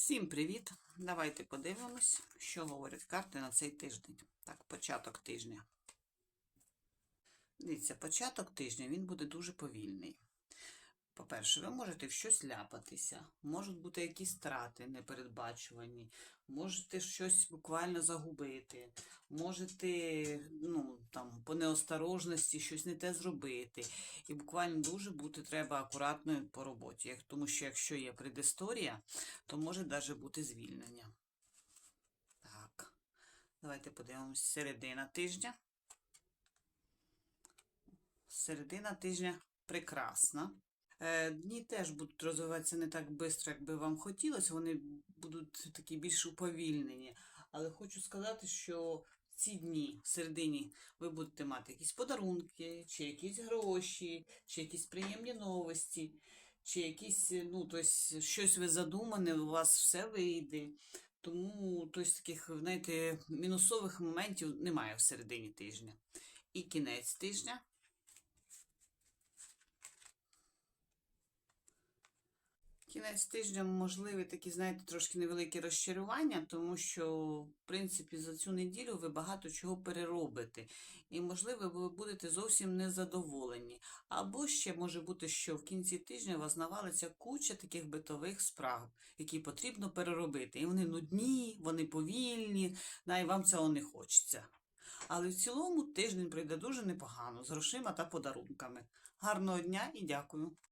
Всім привіт! Давайте подивимось, що говорять карти на цей тиждень. Так, початок тижня. Дивіться, початок тижня він буде дуже повільний. По-перше, ви можете в щось ляпатися, можуть бути якісь страти непередбачувані, можете щось буквально загубити, можете ну, там, по неосторожності щось не те зробити. І буквально дуже бути треба акуратною по роботі. Тому що якщо є предісторія, то може навіть бути звільнення. Так, давайте подивимось середина тижня. Середина тижня прекрасна. Е, Дні теж будуть розвиватися не так швидко, як би вам хотілося, вони будуть такі більш уповільнені. Але хочу сказати, що ці дні в середині ви будете мати якісь подарунки, чи якісь гроші, чи якісь приємні новості, чи якісь, е, ну, тобто, щось ви задумане, у вас все вийде. Тому тобто, таких, знаєте, мінусових моментів немає в середині тижня. І кінець тижня. Кінець тижня можливі такі, знаєте, трошки невеликі розчарування, тому що, в принципі, за цю неділю ви багато чого переробите. І, можливо, ви будете зовсім незадоволені. Або ще може бути, що в кінці тижня вас навалиться куча таких битових справ, які потрібно переробити. І вони нудні, вони повільні, да, і вам цього не хочеться. Але в цілому тиждень пройде дуже непогано з грошима та подарунками. Гарного дня і дякую!